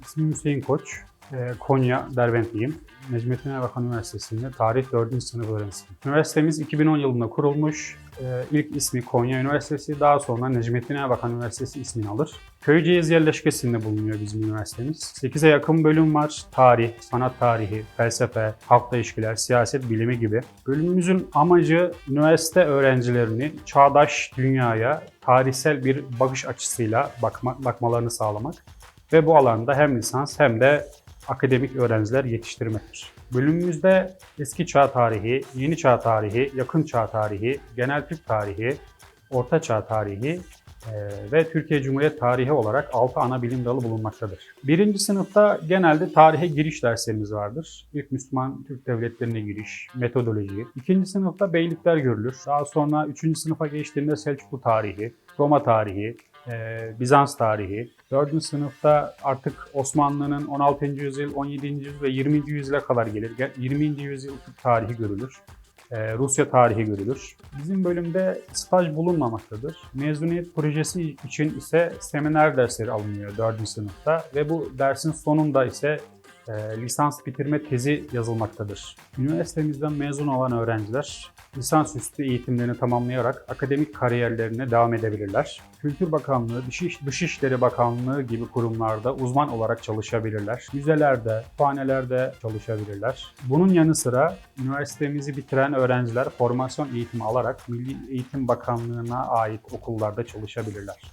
İsmim Koç. Ee, Konya Derbentliyim. Necmettin Erbakan Üniversitesi'nde tarih 4. sınıf öğrencisiyim. Üniversitemiz 2010 yılında kurulmuş. Ee, İlk ismi Konya Üniversitesi, daha sonra Necmettin Erbakan Üniversitesi ismini alır. Köyceğiz yerleşkesinde bulunuyor bizim üniversitemiz. 8'e yakın bölüm var. Tarih, sanat tarihi, felsefe, halkla ilişkiler, siyaset bilimi gibi. Bölümümüzün amacı üniversite öğrencilerini çağdaş dünyaya tarihsel bir bakış açısıyla bakma, bakmalarını sağlamak ve bu alanda hem lisans hem de akademik öğrenciler yetiştirmektir. Bölümümüzde eski çağ tarihi, yeni çağ tarihi, yakın çağ tarihi, genel Türk tarihi, orta çağ tarihi e, ve Türkiye Cumhuriyet tarihi olarak 6 ana bilim dalı bulunmaktadır. Birinci sınıfta genelde tarihe giriş derslerimiz vardır. İlk Müslüman Türk devletlerine giriş, metodoloji. İkinci sınıfta beylikler görülür. Daha sonra üçüncü sınıfa geçtiğinde Selçuklu tarihi, Roma tarihi, Bizans tarihi. Dördüncü sınıfta artık Osmanlı'nın 16. yüzyıl, 17. yüzyıl ve 20. yüzyıla kadar gelir. Ge- 20. yüzyıl tarihi görülür. E, Rusya tarihi görülür. Bizim bölümde staj bulunmamaktadır. Mezuniyet projesi için ise seminer dersleri alınıyor 4. sınıfta ve bu dersin sonunda ise e, lisans bitirme tezi yazılmaktadır. Üniversitemizden mezun olan öğrenciler lisansüstü eğitimlerini tamamlayarak akademik kariyerlerine devam edebilirler. Kültür Bakanlığı, Dış- Dışişleri Bakanlığı gibi kurumlarda uzman olarak çalışabilirler. Müzelerde, kütüphanelerde çalışabilirler. Bunun yanı sıra üniversitemizi bitiren öğrenciler formasyon eğitimi alarak Milli Eğitim Bakanlığı'na ait okullarda çalışabilirler.